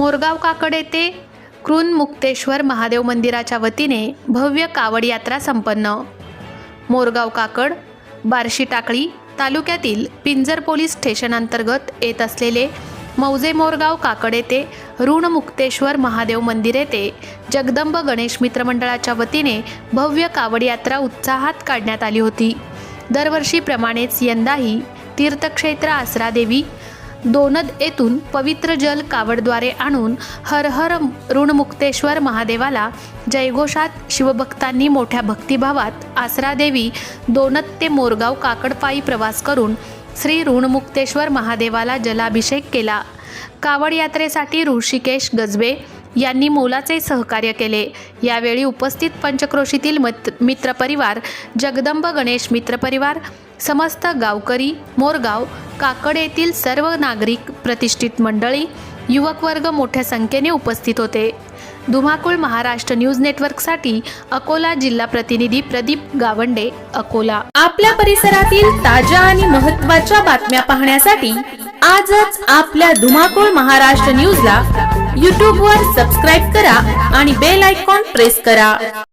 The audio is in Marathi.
मोरगाव काकड येथे कृन मुक्तेश्वर महादेव मंदिराच्या वतीने भव्य कावड यात्रा संपन्न. मोरगाव काकड बार्शी टाकळी तालुक्यातील पिंजर पोलीस स्टेशन अंतर्गत येत असलेले मौजे मोरगाव काकड येथे ऋणमुक्तेश्वर महादेव मंदिर येथे जगदंब गणेश मित्र मंडळाच्या वतीने भव्य कावड यात्रा उत्साहात काढण्यात आली होती. दरवर्षीप्रमाणेच यंदाही तीर्थक्षेत्र आसरादेवी दोनद येथून पवित्र जल कावडद्वारे आणून हर हर ऋणमुक्तेश्वर महादेवाला जयघोषात शिवभक्तांनी मोठ्या भक्तिभावात आसरादेवी दोनद ते मोरगाव काकडपायी प्रवास करून श्री ऋणमुक्तेश्वर महादेवाला जलाभिषेक केला. कावड यात्रेसाठी ऋषिकेश गजबे यांनी मोलाचे सहकार्य केले. यावेळी उपस्थित पंचक्रोशीतील मत मित्रपरिवार जगदंब गणेश मित्रपरिवार समस्त गावकरी मोरगाव काकड येथील सर्व नागरिक प्रतिष्ठित मंडळी युवक वर्ग मोठ्या संख्येने उपस्थित होते. धुमाकूळ महाराष्ट्र न्यूज नेटवर्कसाठी अकोला जिल्हा प्रतिनिधी प्रदीप गावंडे अकोला. आपल्या परिसरातील ताज्या आणि महत्त्वाच्या बातम्या पाहण्यासाठी आजच आपल्या धुमाकूळ महाराष्ट्र न्यूजला यूट्यूबवर सबस्क्राईब करा आणि बेल आयकॉन प्रेस करा.